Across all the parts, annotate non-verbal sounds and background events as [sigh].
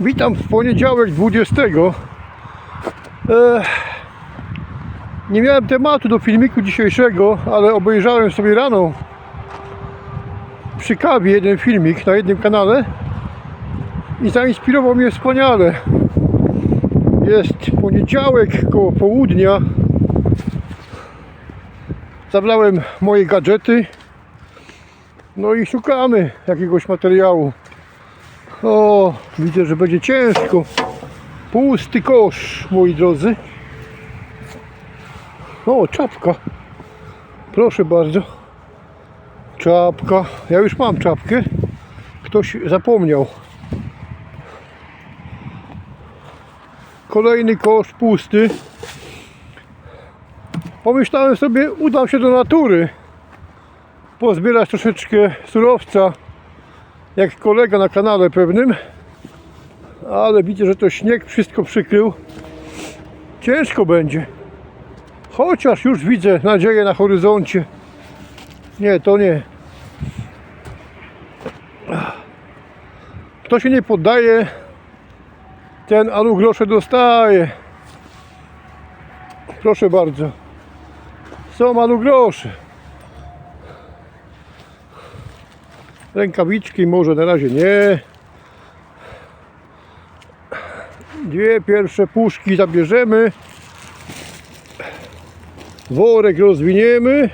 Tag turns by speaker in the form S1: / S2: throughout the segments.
S1: Witam w poniedziałek 20. E, nie miałem tematu do filmiku dzisiejszego, ale obejrzałem sobie rano przy jeden filmik na jednym kanale i zainspirował mnie wspaniale. Jest poniedziałek koło południa. Zabrałem moje gadżety. No i szukamy jakiegoś materiału. O, widzę, że będzie ciężko. Pusty kosz, moi drodzy. O, czapka. Proszę bardzo. Czapka. Ja już mam czapkę. Ktoś zapomniał. Kolejny kosz pusty. Pomyślałem sobie, udam się do natury. Pozbierać troszeczkę surowca jak kolega na kanale pewnym, ale widzę, że to śnieg wszystko przykrył. Ciężko będzie. Chociaż już widzę nadzieję na horyzoncie. Nie, to nie. Kto się nie poddaje, ten alu grosze dostaje. Proszę bardzo. Są alu grosze. Rękawiczki może na razie nie. Dwie pierwsze puszki zabierzemy. Worek rozwiniemy.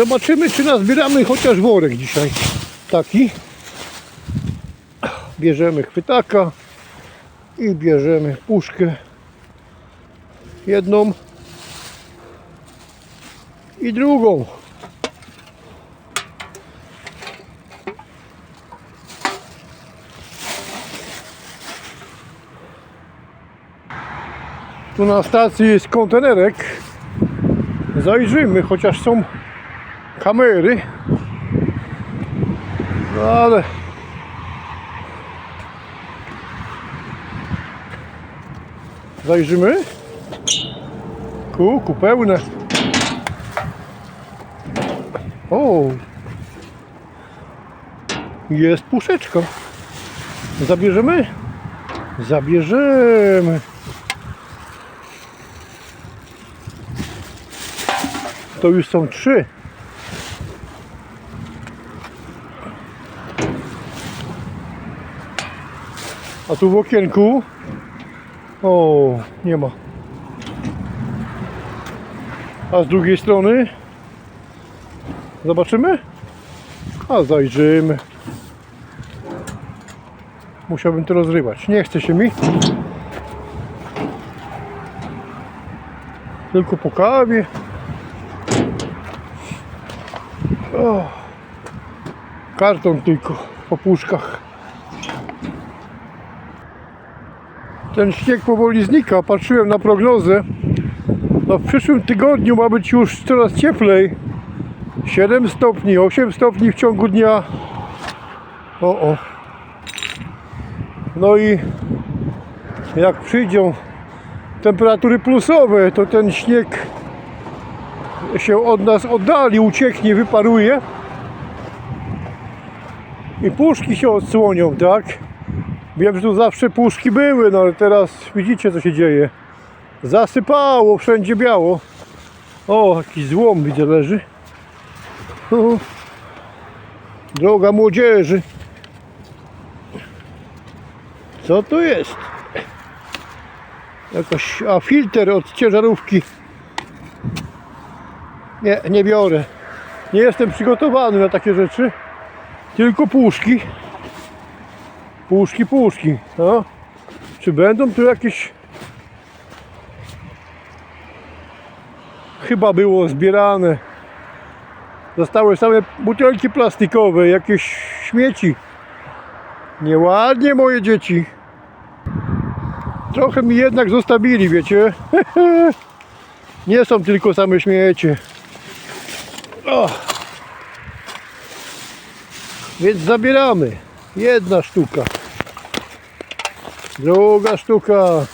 S1: Zobaczymy, czy nazbieramy chociaż worek dzisiaj. Taki. Bierzemy chwytaka i bierzemy puszkę. Jedną i drugą. Tu na stacji jest kontenerek. Zajrzyjmy, chociaż są kamery. No ale zajrzymy. Kuku pełne. O! Jest puszeczka. Zabierzemy? Zabierzemy. To już są trzy. A tu w okienku o, nie ma. A z drugiej strony zobaczymy? A zajrzymy. Musiałbym to rozrywać. Nie chce się mi. Tylko po kawie. O. Karton tylko po puszkach. Ten śnieg powoli znika. Patrzyłem na prognozę. No w przyszłym tygodniu ma być już coraz cieplej. 7 stopni, 8 stopni w ciągu dnia. O, o. No i jak przyjdą temperatury plusowe, to ten śnieg się od nas oddali, ucieknie, wyparuje. I puszki się odsłonią, tak? Wiem, że tu zawsze puszki były, no ale teraz widzicie co się dzieje. Zasypało, wszędzie biało. O, jakiś złom widzę leży. Droga młodzieży. Co to jest? Jakoś, a filtr od ciężarówki. Nie, nie biorę. Nie jestem przygotowany na takie rzeczy. Tylko puszki. Puszki, puszki. No. Czy będą tu jakieś... Chyba było zbierane. Zostały same butelki plastikowe, jakieś śmieci. Nieładnie moje dzieci. Trochę mi jednak zostawili, wiecie. [laughs] Nie są tylko same śmiecie. O. Więc zabieramy. Jedna sztuka. Druga sztuka.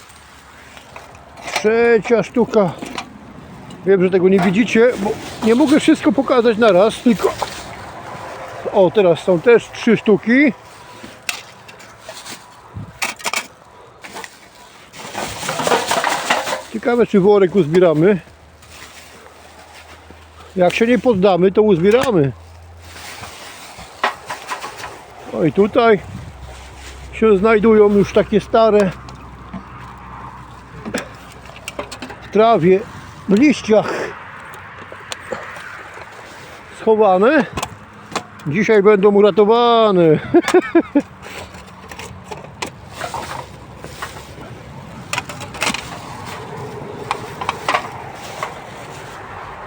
S1: Trzecia sztuka. Wiem, że tego nie widzicie, bo nie mogę wszystko pokazać na raz, tylko... O, teraz są też trzy sztuki. Ciekawe, czy worek uzbieramy. Jak się nie poddamy, to uzbieramy. O i tutaj się znajdują już takie stare w trawie, w liściach schowane. Dzisiaj będą uratowane. [laughs]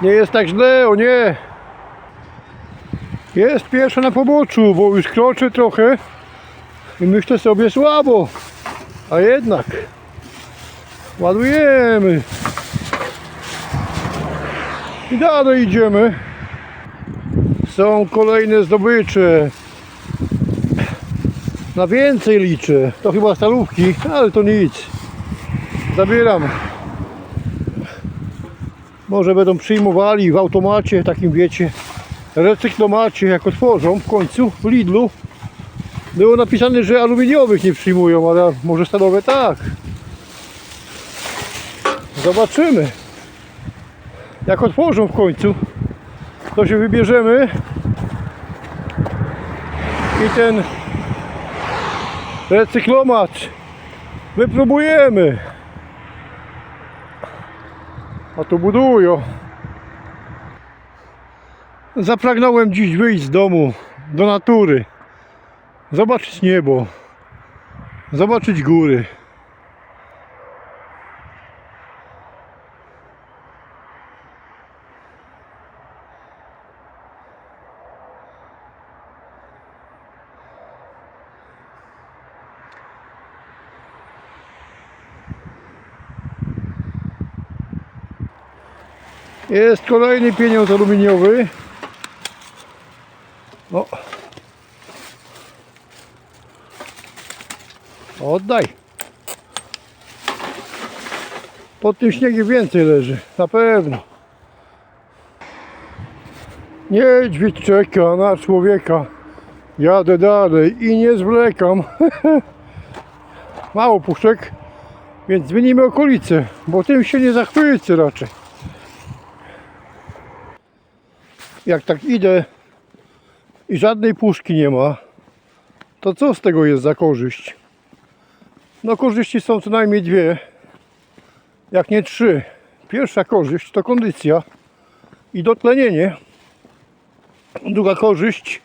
S1: Nie jest tak źle, o nie. Jest pierwsze na poboczu, bo już kroczy trochę i myślę sobie słabo. A jednak ładujemy. I dalej idziemy. Są kolejne zdobycze. Na więcej liczę. To chyba stalówki, ale to nic. Zabieram. Może będą przyjmowali w automacie, takim wiecie, recyklomacie, jak otworzą w końcu w Lidlu. Było napisane, że aluminiowych nie przyjmują, ale może stalowe tak. Zobaczymy. Jak otworzą w końcu, to się wybierzemy i ten recyklomat wypróbujemy. A tu budują. Zapragnąłem dziś wyjść z domu do natury. Zobaczyć niebo. Zobaczyć góry. Jest kolejny pieniądz aluminiowy. O. Oddaj. Pod tym śniegiem więcej leży, na pewno. Niedźwiedź czeka na człowieka. Jadę dalej i nie zwlekam. [laughs] Mało puszczek, więc zmienimy okolice, bo tym się nie zachwycę raczej. jak tak idę i żadnej puszki nie ma, to co z tego jest za korzyść? No korzyści są co najmniej dwie, jak nie trzy. Pierwsza korzyść to kondycja i dotlenienie. Druga korzyść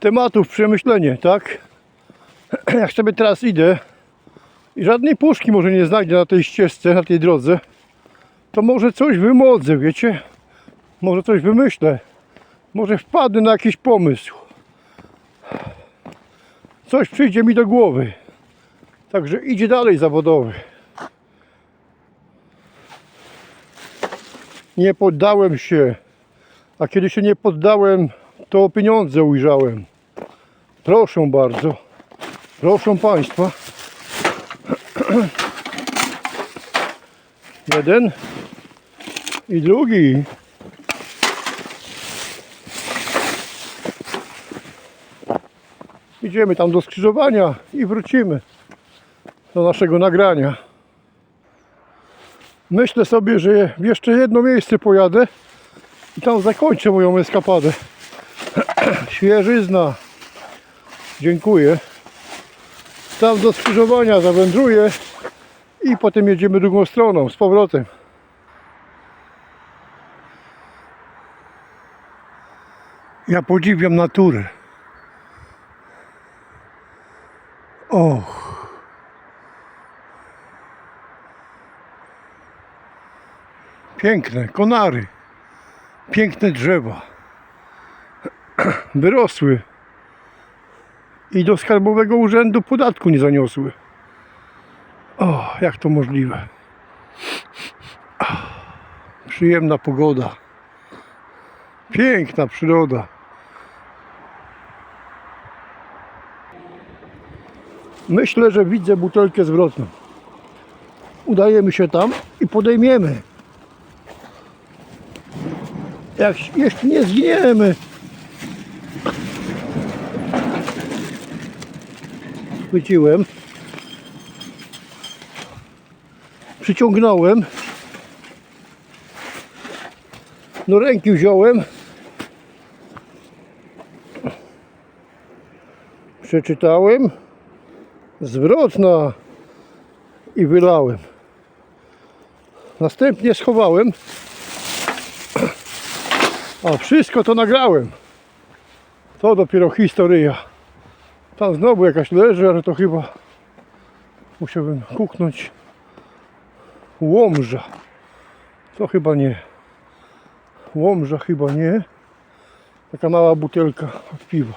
S1: tematów, przemyślenie, tak? [clears throat] Jak sobie teraz idę i żadnej puszki może nie znajdę na tej ścieżce, na tej drodze, to może coś wymodzę, wiecie? Może coś wymyślę. Może wpadnę na jakiś pomysł. Coś przyjdzie mi do głowy. Także idzie dalej zawodowy. Nie poddałem się. A kiedy się nie poddałem, to pieniądze ujrzałem. Proszę bardzo. Proszę Państwa. [clears throat] Jeden i drugi. Idziemy tam do skrzyżowania i wrócimy do naszego nagrania. Myślę sobie, że jeszcze jedno miejsce pojadę i tam zakończę moją eskapadę. [clears throat] Świeżyzna. Dziękuję. Tam do skrzyżowania zawędruję i potem jedziemy drugą stroną z powrotem. Ja podziwiam naturę. Och. Piękne konary. Piękne drzewa. [clears throat] wyrosły i do skarbowego urzędu podatku nie zaniosły. O, jak to możliwe? [clears throat] Przyjemna pogoda. Piękna przyroda. Myślę, że widzę butelkę zwrotną. Udajemy się tam i podejmiemy. Jak nie zginiemy. Chwyciłem. Przyciągnąłem. Do ręki wziąłem. Przeczytałem. Zwrotna. I wylałem. Następnie schowałem. Wszystko to nagrałem. To dopiero historia. Tam znowu jakaś leży, ale to chyba musiałbym kuknąć. Łomża. To chyba nie. Łomża chyba nie. Taka mała butelka od piwa.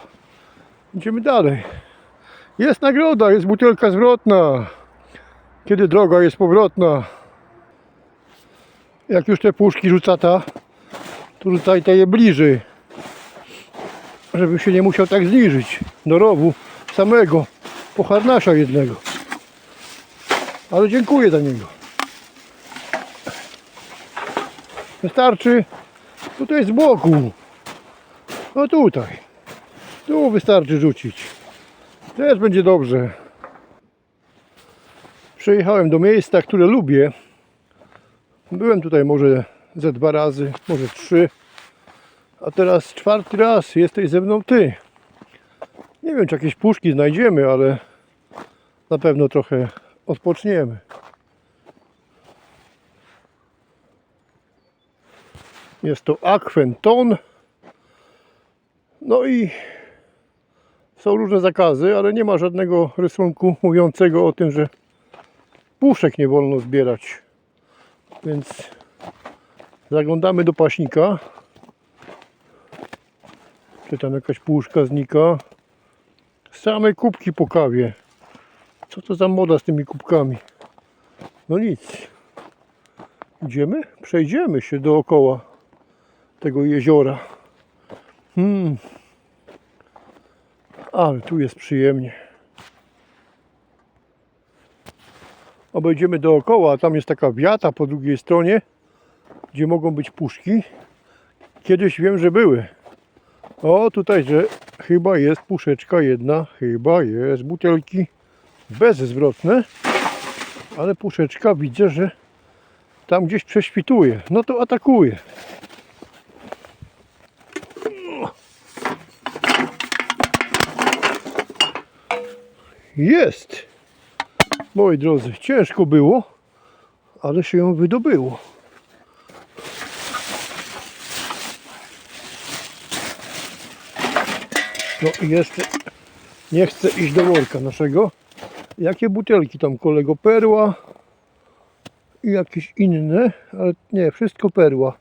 S1: Idziemy dalej. Jest nagroda, jest butelka zwrotna. Kiedy droga jest powrotna. Jak już te puszki rzuca ta, to rzucaj te je bliżej. Żeby się nie musiał tak zniżyć do rowu samego, po harnasza jednego. Ale dziękuję za niego. Wystarczy tutaj z boku. No tutaj. Tu wystarczy rzucić. Też będzie dobrze. Przyjechałem do miejsca, które lubię. Byłem tutaj może ze dwa razy, może trzy. A teraz czwarty raz jesteś ze mną ty. Nie wiem, czy jakieś puszki znajdziemy, ale na pewno trochę odpoczniemy. Jest to akwenton. No i są różne zakazy, ale nie ma żadnego rysunku mówiącego o tym, że puszek nie wolno zbierać. Więc zaglądamy do paśnika. Czy tam jakaś puszka znika? Same kubki po kawie. Co to za moda z tymi kubkami? No nic. Idziemy? Przejdziemy się dookoła tego jeziora. Hmm. Ale tu jest przyjemnie. Obejdziemy dookoła, tam jest taka wiata po drugiej stronie, gdzie mogą być puszki. Kiedyś wiem, że były. O, tutaj, że chyba jest puszeczka jedna, chyba jest butelki bezzwrotne, ale puszeczka widzę, że tam gdzieś prześwituje. No to atakuje. Jest! Moi drodzy, ciężko było, ale się ją wydobyło. No i jeszcze nie chcę iść do worka naszego. Jakie butelki tam kolego? Perła i jakieś inne, ale nie, wszystko perła.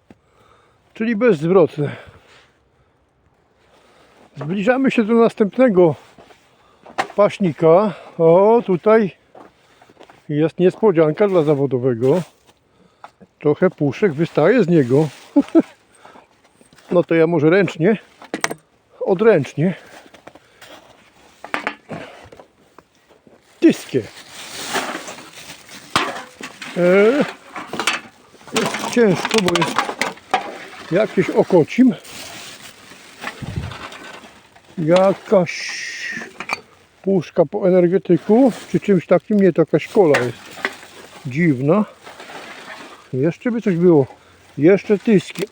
S1: Czyli bezzwrotne. Zbliżamy się do następnego paśnika. O, tutaj jest niespodzianka dla zawodowego. Trochę puszek wystaje z niego. [laughs] No to ja może ręcznie, odręcznie. Tyskie. Eee, jest ciężko, bo jest jakieś okocim. Jakaś puszka po energetyku, czy czymś takim, nie, to jakaś kola jest dziwna. Jeszcze by coś było. Jeszcze tyski.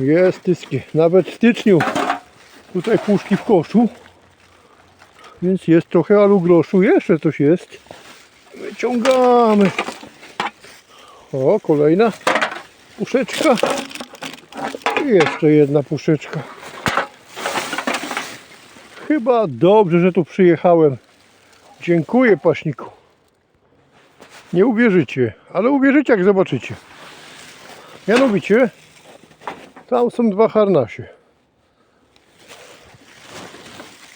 S1: Jest tyski. Nawet w styczniu tutaj puszki w koszu. Więc jest trochę alugroszu. Jeszcze coś jest. Wyciągamy. O, kolejna puszeczka. I jeszcze jedna puszeczka. Chyba dobrze, że tu przyjechałem. Dziękuję paśniku. Nie uwierzycie, ale uwierzycie jak zobaczycie. Mianowicie Tam są dwa harnasie.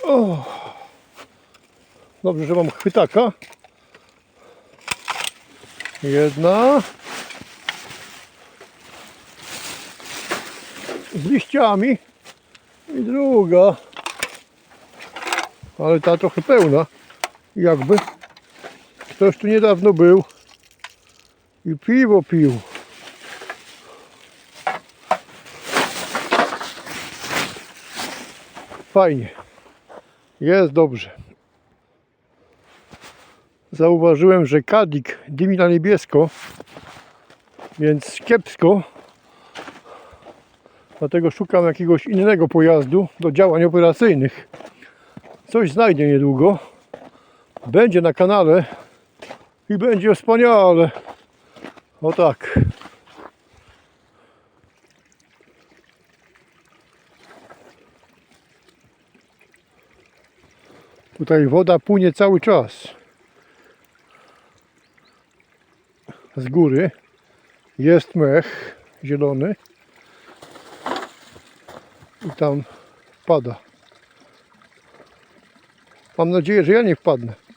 S1: O. Dobrze, że mam chwytaka. Jedna. Z liściami. I druga. Ale ta trochę pełna. Jakby. Ktoś tu niedawno był. I piwo pił. Fajnie. Jest dobrze. Zauważyłem, że kadik dymi na niebiesko, więc kiepsko. Dlatego szukam jakiegoś innego pojazdu do działań operacyjnych. Coś znajdę niedługo. Będzie na kanale i będzie wspaniale. O tak. Tutaj woda płynie cały czas. Z góry jest mech zielony i tam pada. Mam nadzieję, że ja nie wpadnę.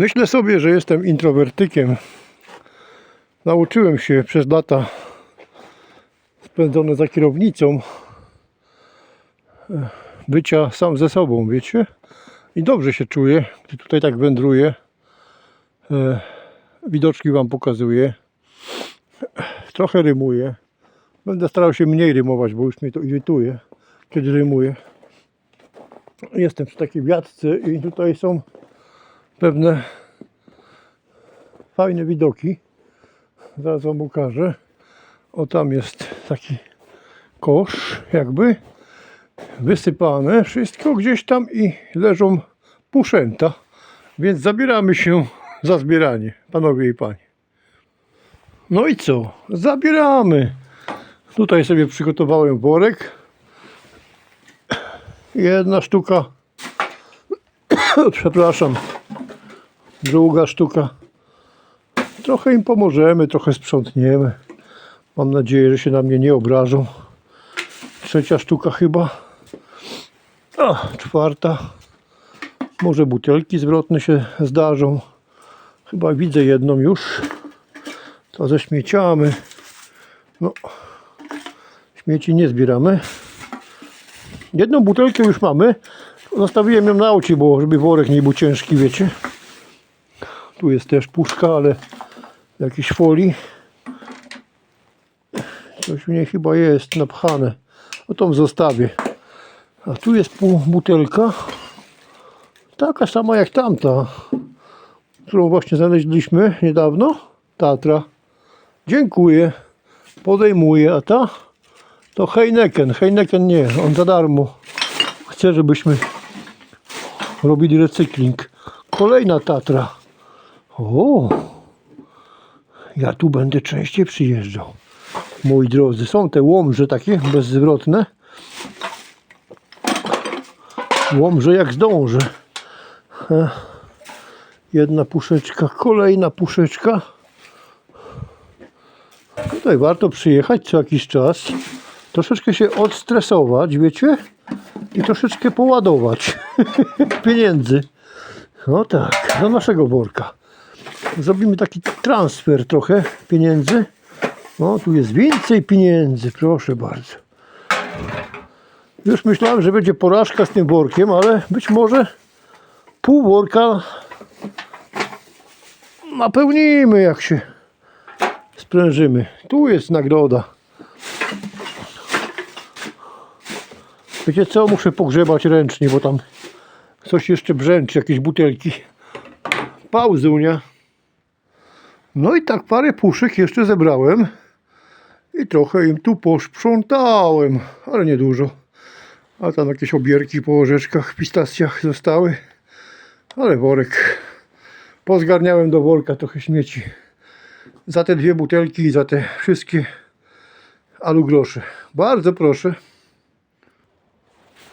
S1: Myślę sobie, że jestem introwertykiem. Nauczyłem się przez lata spędzone za kierownicą e, bycia sam ze sobą, wiecie? I dobrze się czuję, gdy tutaj tak wędruję. E, Widoczki Wam pokazuję. Trochę rymuję. Będę starał się mniej rymować, bo już mnie to irytuje, kiedy rymuję. Jestem przy takiej wiatce i tutaj są pewne fajne widoki. Zaraz Wam pokażę. O tam jest taki kosz jakby wysypane. Wszystko gdzieś tam i leżą puszęta. Więc zabieramy się za zbieranie, panowie i panie. No i co? Zabieramy. Tutaj sobie przygotowałem worek. Jedna sztuka. [coughs] Przepraszam. Druga sztuka. Trochę im pomożemy, trochę sprzątniemy. Mam nadzieję, że się na mnie nie obrażą. Trzecia sztuka chyba. A, czwarta. Może butelki zwrotne się zdarzą. Chyba widzę jedną już. To ze śmieciami. No, śmieci nie zbieramy. Jedną butelkę już mamy. Zostawiłem ją na aucie, bo żeby worek nie był ciężki, wiecie. Tu jest też puszka, ale jakiejś folii. Coś u niej chyba jest napchane. O tą zostawię. A tu jest pół butelka. Taka sama jak tamta, którą właśnie znaleźliśmy niedawno. Tatra. Dziękuję. Podejmuję. A ta? To Heineken. Heineken nie. On za darmo. Chcę, żebyśmy robili recykling. Kolejna Tatra. Ja tu będę częściej przyjeżdżał. Moi drodzy, są te łomże takie bezzwrotne. Łomże jak zdążę. Jedna puszeczka, kolejna puszeczka. Tutaj warto przyjechać co jakiś czas. Troszeczkę się odstresować, wiecie? I troszeczkę poładować [laughs] pieniędzy. No tak, do naszego worka. Zrobimy taki transfer trochę pieniędzy. O, tu jest więcej pieniędzy, proszę bardzo. Już myślałem, że będzie porażka z tym workiem, ale być może pół worka napełnimy, jak się sprężymy. Tu jest nagroda. Wiecie co? Muszę pogrzebać ręcznie, bo tam coś jeszcze brzęczy, jakieś butelki. Pauzunia. No i tak parę puszek jeszcze zebrałem. I trochę im tu posprzątałem, ale nie dużo. A tam jakieś obierki po orzeszkach, pistacjach zostały. Ale worek. Pozgarniałem do worka trochę śmieci. Za te dwie butelki i za te wszystkie alu groszy. Bardzo proszę.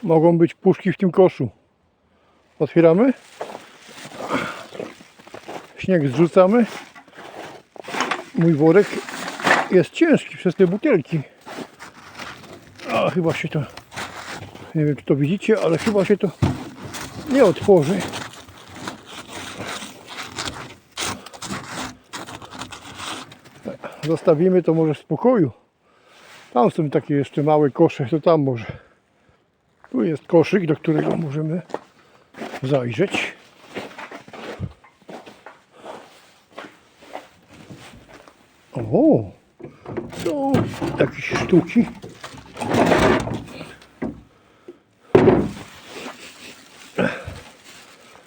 S1: Mogą być puszki w tym koszu. Otwieramy. Śnieg zrzucamy. Mój worek jest ciężki przez te butelki. A chyba się to. Nie wiem, czy to widzicie, ale chyba się to nie otworzy. Zostawimy to może w spokoju. Tam są takie jeszcze małe kosze, to tam może. Tu jest koszyk, do którego możemy zajrzeć. O, są jakieś sztuki.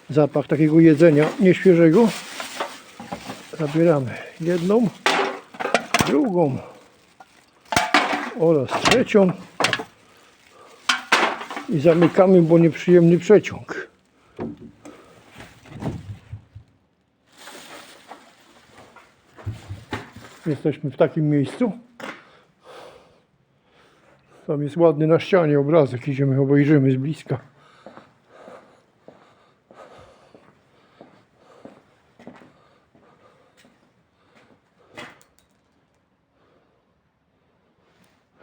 S1: Zapach takiego jedzenia nieświeżego. Zabieramy jedną, drugą oraz trzecią i zamykamy, bo nieprzyjemny przeciąg. Jesteśmy w takim miejscu. Tam jest ładny na ścianie obrazek, idziemy, obejrzymy z bliska.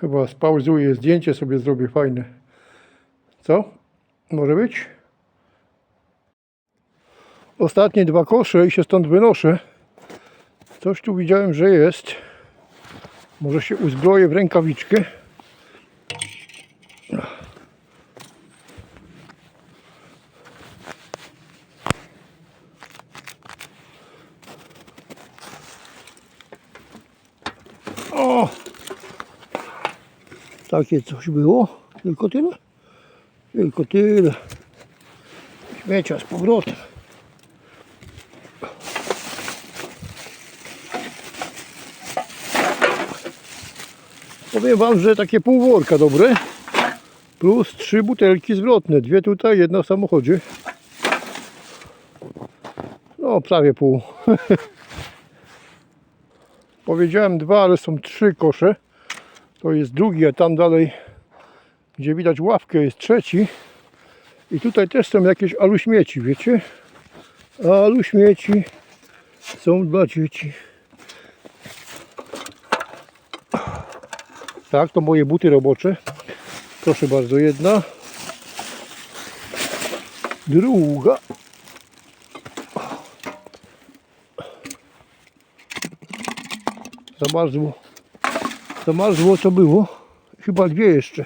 S1: Chyba spauzuję zdjęcie sobie zrobię fajne. Co? Może być? Ostatnie dwa kosze i się stąd wynoszę. Coś tu widziałem, że jest. Może się uzbroję w rękawiczkę. O! Takie coś było. Tylko tyle? Tylko tyle. Śmiecia z powrotem. Powiem Wam, że takie pół worka dobre. Plus trzy butelki zwrotne. Dwie tutaj, jedna w samochodzie. No, prawie pół. [laughs] Powiedziałem dwa, ale są trzy kosze. To jest drugi, a tam dalej, gdzie widać ławkę, jest trzeci. I tutaj też są jakieś aluśmieci, wiecie? Aluśmieci są dla dzieci. Tak, to moje buty robocze. Proszę bardzo, jedna. Druga. Zamarzło. Zamarzło co było. Chyba dwie jeszcze.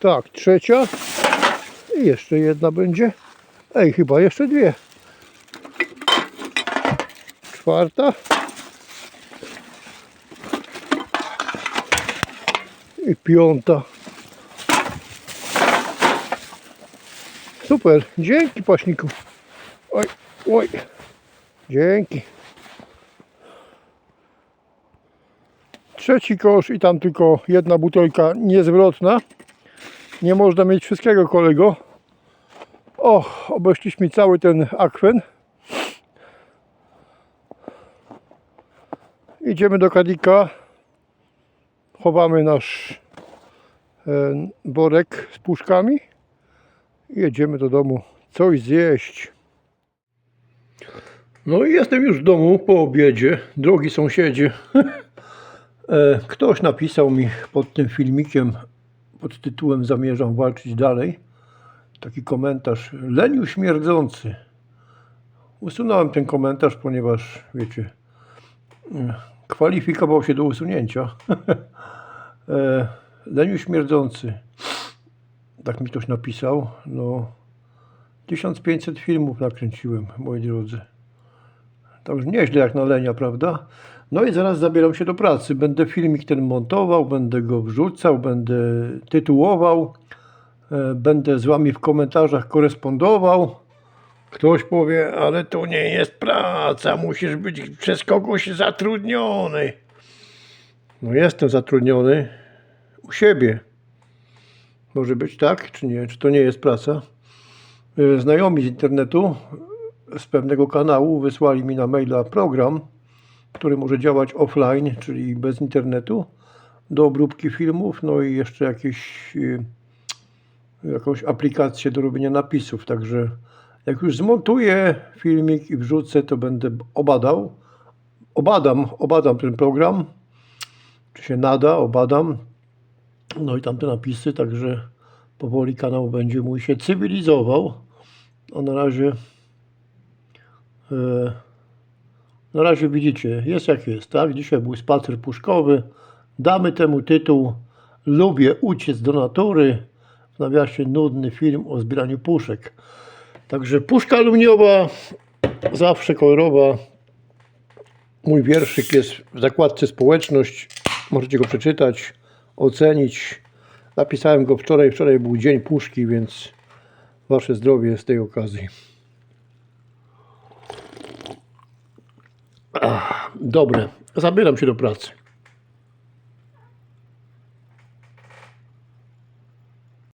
S1: Tak, trzecia. I jeszcze jedna będzie. Ej, chyba jeszcze dwie. Czwarta. Piąta. Super. Dzięki paśniku. Oj, oj. Dzięki. Trzeci kosz i tam tylko jedna butelka niezwrotna. Nie można mieć wszystkiego kolego. O, obeszliśmy cały ten akwen. Idziemy do kadika. Chowamy nasz e, worek z puszkami. I jedziemy do domu coś zjeść. No i jestem już w domu po obiedzie. Drogi sąsiedzie. E, Ktoś napisał mi pod tym filmikiem pod tytułem Zamierzam walczyć dalej. Taki komentarz. Leniu śmierdzący. Usunąłem ten komentarz, ponieważ wiecie, e, kwalifikował się do usunięcia. [laughs] E, Leniu śmierdzący. Tak mi ktoś napisał. No, 1500 filmów nakręciłem, moi drodzy. To już nieźle jak na lenia, prawda? No i zaraz zabieram się do pracy. Będę filmik ten montował, będę go wrzucał, będę tytułował, e, będę z Wami w komentarzach korespondował. Ktoś powie, ale to nie jest praca, musisz być przez kogoś zatrudniony. No jestem zatrudniony u siebie. Może być tak, czy nie? Czy to nie jest praca? E, Znajomi z internetu z pewnego kanału wysłali mi na maila program który może działać offline, czyli bez internetu, do obróbki filmów, no i jeszcze jakieś, y, jakąś aplikację do robienia napisów. Także jak już zmontuję filmik i wrzucę, to będę obadał. Obadam, obadam ten program, czy się nada, obadam. No i tam te napisy, także powoli kanał będzie mój się cywilizował. A na razie e, na razie widzicie, jest jak jest, tak? Dzisiaj był spacer puszkowy. Damy temu tytuł Lubię uciec do natury. W nawiasie nudny film o zbieraniu puszek. Także puszka aluminiowa, zawsze kolorowa. Mój wierszyk jest w zakładce społeczność. Możecie go przeczytać, ocenić. Napisałem go wczoraj. Wczoraj był dzień puszki, więc wasze zdrowie z tej okazji. Ach, dobre. Zabieram się do pracy.